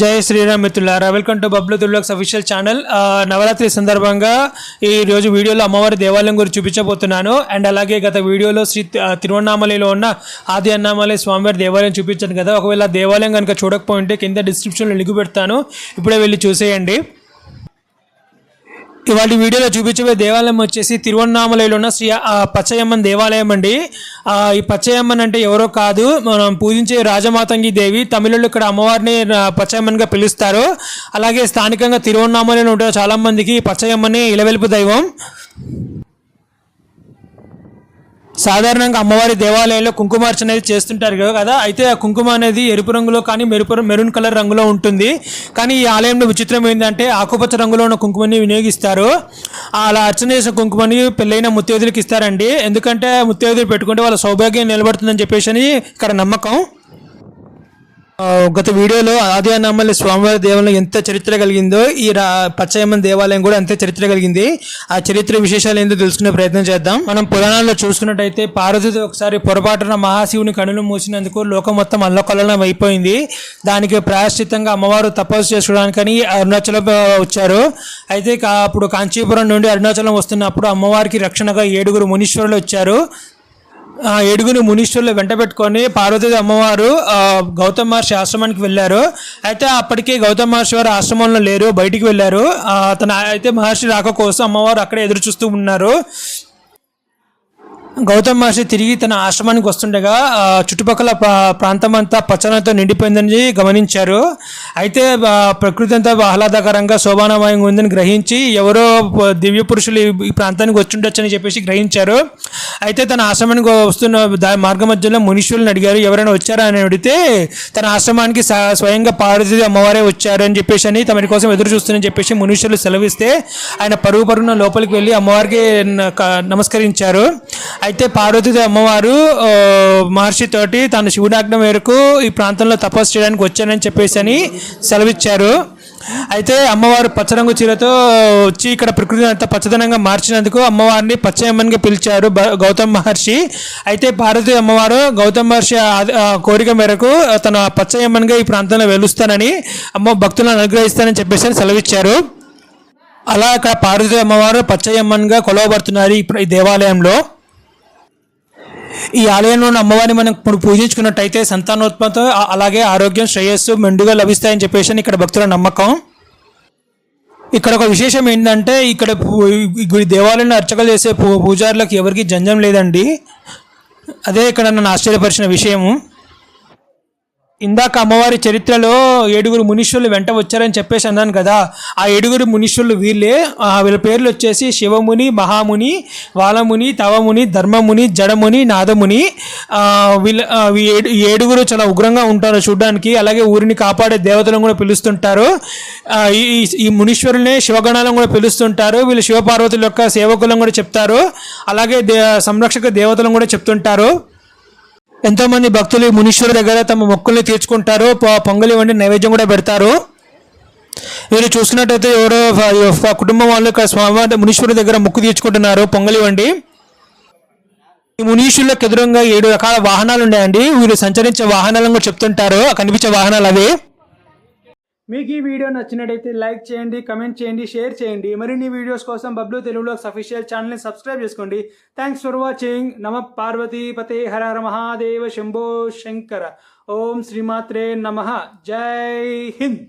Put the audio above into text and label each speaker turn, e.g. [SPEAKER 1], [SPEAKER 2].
[SPEAKER 1] జై శ్రీరామ్ మిత్రులారా welcome to Bablu తుల్లాక్స్ అఫీషియల్ ఛానల్ నవరాత్రి సందర్భంగా ఈ రోజు వీడియోలో అమ్మవారి దేవాలయం గురించి చూపించబోతున్నాను. అండ్ అలాగే గత వీడియోలో శ్రీ తిరువన్నామలలో ఉన్న ఆది అన్నామలై స్వామివారి దేవాలయం చూపించాను కదా. ఒకవేళ దేవాలయం కనుక చూడకపోయింటే కింద డిస్క్రిప్షన్లో లింక్ పెడతాను. ఇప్పుడే వెళ్ళి చూసేయండి. ఇవాటి వీడియోలో చూపించబోయే దేవాలయం వచ్చేసి తిరువన్నామలలో ఉన్న శ్రీ ఆ, పచ్చయమ్మన్ దేవాలయం అండి. ఈ పచ్చయమ్మన్ అంటే ఎవరో కాదు. మనం పూజించే రాజమాతంగి దేవి. తమిళలో ఇక్కడ అమ్మవారిని పచ్చయమ్మన్గా పిలుస్తారు. అలాగే స్థానికంగా తిరువన్నామలలో ఉంటే చాలామందికి ఈ పచ్చయమ్మని ఇలవెలుపు దైవం. సాధారణంగా అమ్మవారి దేవాలయంలో కుంకుమార్చ అనేది చేస్తుంటారు కదా అయితే ఆ కుంకుమ అనేది ఎరుపు రంగులో కానీ మెరుపు మెరూన్ కలర్ రంగులో ఉంటుంది. కానీ ఈ ఆలయంలో విచిత్రం ఏంటంటే ఆకుపచ్చ రంగులో ఉన్న కుంకుమని వినియోగిస్తారు. అలా అర్చన చేసిన కుంకుమని పెళ్ళైన ముత్తైదులకు ఇస్తారండి. ఎందుకంటే ముత్తైదులు పెట్టుకుంటే వాళ్ళ సౌభాగ్యం నిలబడుతుందని చెప్పేసి అని ఇక్కడ నమ్మకం. గత వీడియోలో ఆది స్వామివారి దేవాలయం ఎంత చరిత్ర కలిగిందో ఈ రా దేవాలయం కూడా అంతే చరిత్ర కలిగింది. ఆ చరిత్ర విశేషాలు ఏందో తెలుసుకునే ప్రయత్నం చేద్దాం. మనం పురాణాల్లో చూసుకున్నట్టయితే పార్వతి ఒకసారి పొరపాటున మహాశివుని కనులు మూసినందుకు లోకం మొత్తం అల్లకల్లం అయిపోయింది. దానికి ప్రాయశ్చితంగా అమ్మవారు తపస్సు చేసుకోవడానికని అరుణాచలం వచ్చారు. అయితే కా- అప్పుడు కాంచీపురం నుండి అరుణాచలం వస్తున్నప్పుడు అమ్మవారికి రక్షణగా ఏడుగురు మునీశ్వరులు వచ్చారు. ఏడుగురు మునీశ్వరులు వెంట పెట్టుకొని పార్వతీ అమ్మవారు గౌతమ్ మహర్షి ఆశ్రమానికి వెళ్ళారు. అయితే అప్పటికే గౌతమ్ మహర్షి వారు ఆశ్రమంలో లేరు బయటికి వెళ్ళారు. తన అయితే మహర్షి రాక కోసం అమ్మవారు అక్కడే ఎదురు చూస్తూ ఉన్నారు. గౌతమ్ మహర్షి తిరిగి తన ఆశ్రమానికి వస్తుండగా చుట్టుపక్కల ప్రాంతం అంతా పచ్చనతో నిండిపోయిందని గమనించారు. అయితే ప్రకృతి అంతా ఆహ్లాదకరంగా శోభానమయంగా ఉందని గ్రహించి ఎవరో దివ్య పురుషులు ఈ- ప్రాంతానికి వచ్చిండొచ్చని చెప్పేసి గ్రహించారు. అయితే తన ఆశ్రమానికి వస్తున్న మార్గ మధ్యలో మునీశ్వరులను అడిగారు ఎవరైనా వచ్చారా అని అడిగితే తన ఆశ్రమానికి స్వయంగా పార్వతీ అమ్మవారే వచ్చారు అని చెప్పేసి అని తమరి కోసం ఎదురు చూస్తుందని చెప్పేసి మునీశ్వరులు సెలవిస్తే ఆయన పరుగు పరుగున లోపలికి వెళ్ళి అమ్మవారికి న- నమస్కరించారు. అయితే పార్వతీదేవి అమ్మవారు మహర్షితోటి తన శివుడాగ్నం మేరకు ఈ ప్రాంతంలో తపస్సు చేయడానికి వచ్చానని చెప్పేసి అని సెలవిచ్చారు. అయితే అమ్మవారు పచ్చరంగు చీరతో వచ్చి ఇక్కడ ప్రకృతిని అంత పచ్చదనంగా మార్చినందుకు అమ్మవారిని పచ్చయమ్మనిగా పిలిచారు బ- గౌతమ్ మహర్షి. అయితే పార్వతీ అమ్మవారు గౌతమ్ మహర్షి కోరిక మేరకు తన పచ్చయమ్మనిగా ఈ ప్రాంతంలో వెలుస్తానని అమ్మ భక్తులను అనుగ్రహిస్తానని చెప్పేసి అని సెలవిచ్చారు. అలా అక్కడ పార్వతీ అమ్మవారు పచ్చయమ్మన్గా కొలవబడుతున్నారు ఈ దేవాలయంలో. ఈ ఆలయంలో ఉన్న అమ్మవారిని మనం ఇప్పుడు పూజించుకున్నట్టయితే సంతానోత్పత్తి అలాగే ఆరోగ్యం శ్రేయస్సు మెండుగా లభిస్తాయని చెప్పేసి ఇక్కడ భక్తుల నమ్మకం. ఇక్కడ ఒక విశేషం ఏంటంటే ఇక్కడ పూ- గుడి దేవాలయంలో అర్చకలు చేసే పూ పూజారులకు ఎవరికి జంజం లేదండి. అదే ఇక్కడ నన్ను ఆశ్చర్యపరిచిన విషయము. ఇందాక అమ్మవారి చరిత్రలో ఏడుగురు మునీశ్వరులు వెంట వచ్చారని చెప్పేసి అన్నాను కదా. ఆ ఏడుగురు మునీశ్వరులు వీళ్ళే వీళ్ళ పేర్లు వచ్చేసి శివముని మహాముని వాలముని తవముని ధర్మముని జడముని నాదముని. వీళ్ళ ఈ ఏడుగురు చాలా ఉగ్రంగా ఉంటారు చూడడానికి. అలాగే ఊరిని కాపాడే దేవతలను కూడా పిలుస్తుంటారు. ఈ ఈ- ఈ మునీశ్వరులనే శివగణాలను కూడా పిలుస్తుంటారు. వీళ్ళు శివపార్వతుల యొక్క సేవకులను కూడా చెప్తారు. అలాగే దే సంరక్షక దేవతలను కూడా చెప్తుంటారు. ఎంతోమంది భక్తులు మునీశ్వరు దగ్గర తమ మొక్కుల్ని తీర్చుకుంటారు. పొంగలి వంటి నైవేద్యం కూడా పెడతారు. వీరు చూసినట్టయితే ఎవరో కుటుంబం వాళ్ళు ఇక్కడ స్వామివారి మునీశ్వరుడి దగ్గర మొక్కు తీర్చుకుంటున్నారు పొంగలి వండి. ఈ మునీశ్వరులకు ఎదురుగా ఏడు రకాల వాహనాలు ఉన్నాయండి. వీళ్ళు సంచరించే వాహనాలను కూడా చెప్తుంటారు. కనిపించే వాహనాలు అవి. మీకు ఈ వీడియో నచ్చినట్టయితే లైక్ చేయండి కమెంట్ చేయండి షేర్ చేయండి. మరిన్ని వీడియోస్ కోసం బబ్లూ తెలుగులో అఫీషియల్ ఛానల్ని సబ్స్క్రైబ్ చేసుకోండి. థ్యాంక్స్ ఫర్ వాచింగ్ నమ పార్వతీ పతే హర హర మహాదేవ శంభో శంకర. ఓం శ్రీమాత్రే నమ. జై హింద్.